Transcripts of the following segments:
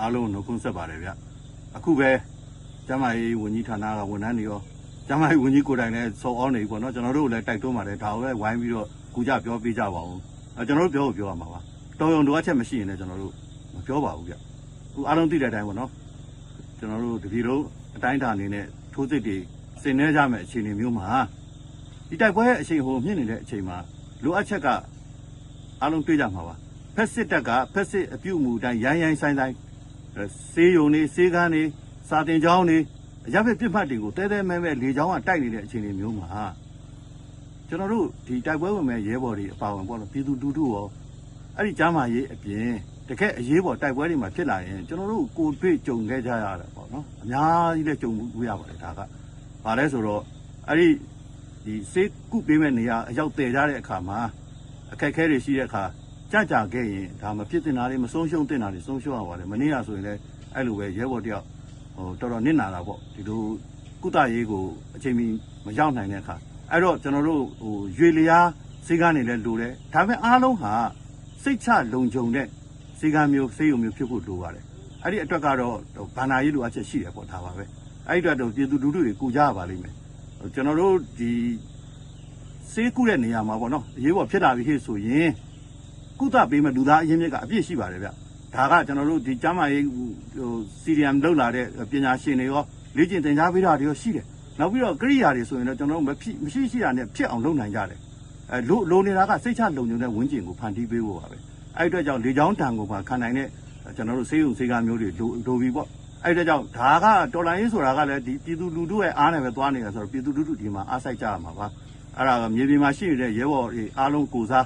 အားလုံးနှုတ်ခွန်းဆက်ပါတယ်ဗျအခုပဲကျမကြီးဝန်ကြီးဌာနကဝန်ထမ်းတွေရောကျမကြီးဝန်ကြီးကိုယ်တိုင်လည်းစုံအောင်နေပြီပေါ့နော်ကျွန်တော်တို့လည်းတိုက်တွန်းပါတယ်ဒါကိုလည်းဝိုင်းပြီးတော့ကူကြပြောပေးကြပါဦးအဲကျွန်တော်တို့ပြောဖို့ပြောရမှာပါတော်ရုံလိုအပ်ချက်မရှိရင်လည်းကျွန်တော်တို့မပြောပါဘူးဗျအခုအားလုံးသိတဲ့အတိုင်းပေါ့နော်ကျွန်တော်တို့တပြည်လုံးအတိုင်းအတာအနေနဲ့ထိုးစစ်တွေဆင်နေကြမယ့်အခြေအနေမျိုးမှာဒီတိုက်ပွဲရဲ့အချိန်ဟိုမြင့်နေတဲ့အချိန်မှာလိုအပ်ချက်ကအားလုံးတွေ့ကြမှာပါဖက်စစ်တပ်ကဖက်စစ်အပြုတ်မှုတိုင်းရိုင်းရိုင်းဆိုင်ဆိုင် စေးယုံနေစေးကန်းနေစာတင်ကျောင်းနေအရပ်ဘက်ပြစ်မှတ်တွေကိုတဲတဲမဲမဲလေချောင်းကတိုက်နေတဲ့အခြေအနေမျိုးမှာကျွန်တော်တို့ဒီတိုက်ပွဲဝင်မဲ့ရဲဘော်တွေအပါဝင်ပေါ့နော်ပြည်သူတူတူရောအဲ့ဒီကြားမှာရေးအပြင်တကယ်အရေးပေါ်တိုက်ပွဲတွေမှာဖြစ်လာရင်ကျွန်တော်တို့ကိုယ်တွေ့ကြုံခဲ့ကြရတာပေါ့နော်အများကြီးလည်းကြုံမှုရပါတယ်ဒါကဘာလဲဆိုတော့အဲ့ဒီဒီစေးကုပေးမဲ့နေရာအရောက်တည်ကြတဲ့အခါမှာအခက်အခဲတွေရှိတဲ့အခါ ကြကြခဲ့ရင်ဒါမဖြစ်တင်တာတွေမဆုံးရှုံးတင်တာတွေဆုံးရှုံးရပါတယ်မနေ့ကဆိုရင်လည်းအဲ့လိုပဲရဲဘော်တယောက်ဟိုတော်တော်နစ်နာတာပေါ့ဒီလိုကုသရေးကိုအချိန်မီမရောက်နိုင်တဲ့အခါအဲ့တော့ကျွန်တော်တို့ဟိုရွေလျားစေကားနေလဲလိုတယ်ဒါပေမဲ့အားလုံးဟာစိတ်ချလုံခြုံတဲ့စေကားမျိုးစေယုံမျိုးဖြစ်ဖို့လိုပါတယ်အဲ့ဒီအတွက်ကတော့ဗန္နာရေးလိုအပ်ချက်ရှိတယ်ပေါ့ဒါပါပဲအဲ့ဒီအတွက်တော့ပြည်သူလူထုတွေကူကြရပါလိမ့်မယ်ကျွန်တော်တို့ဒီစေးကုတဲ့နေရာမှာပေါ့နော်အရေးပေါ်ဖြစ်လာပြီဟေ့ဆိုရင် ကုသပေးမဲ့လူသားအရင်းမြစ်ကအပြည့်ရှိပါတယ်ဗျဒါကကျွန်တော်တို့ဒီကျမ်းမာရေးဟိုစီရီယမ်လောက်လာတဲ့ပညာရှင်တွေရောလေ့ကျင့်သင်ကြားပေးတာတွေရောရှိတယ်နောက်ပြီးတော့ကရိယာတွေဆိုရင်တော့ကျွန်တော်တို့မဖြစ်မရှိရှိတာနဲ့ဖြစ်အောင်လုပ်နိုင်ကြတယ်အဲလိုလိုနေတာကစိတ်ချလုံခြုံတဲ့ဝန်းကျင်ကိုဖန်တီးပေးဖို့ပါပဲအဲ့ဒီအတွက်ကြောင့်လေချောင်းတန်ကိုပါခံနိုင်တဲ့ကျွန်တော်တို့စေးရုံစေးကားမျိုးတွေလိုလိုပြီပေါ့အဲ့ဒီအတွက်ကြောင့်ဒါကတော်လိုင်းရေးဆိုတာကလည်းဒီပြည်သူလူထုရဲ့အားနဲ့ပဲသွားနေတာဆိုတော့ပြည်သူလူထုဒီမှာအားစိုက်ကြရမှာပါအဲ့ဒါကမြေပြင်မှာရှိနေတဲ့ရဲဘော်တွေအားလုံးကိုစား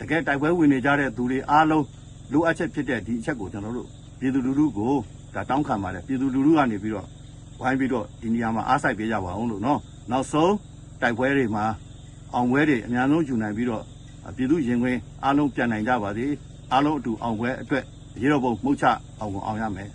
တကယ်တိုက်ပွဲဝင်နေကြတဲ့သူတွေအားလုံးလိုအပ်ချက်ဖြစ်တဲ့ဒီအချက်ကိုကျွန်တော်တို့ပြည်သူလူထုကိုဒါတောင်းခံပါတယ်ပြည်သူလူထုကနေပြီးတော့ဝိုင်းပြီးတော့ဒီနေရာမှာအားစိုက်ပေးကြပါအောင်လို့နော်နောက်ဆုံးတိုက်ပွဲတွေမှာအောင်ပွဲတွေအများဆုံးယူနိုင်ပြီးတော့ပြည်သူရင်ခွင်အားလုံးပြန်နိုင်ကြပါစေအားလုံးအတူအောင်ပွဲအတွက်ရေတော်ဘုံမှုတ်ချအောင်အောင်ရမယ်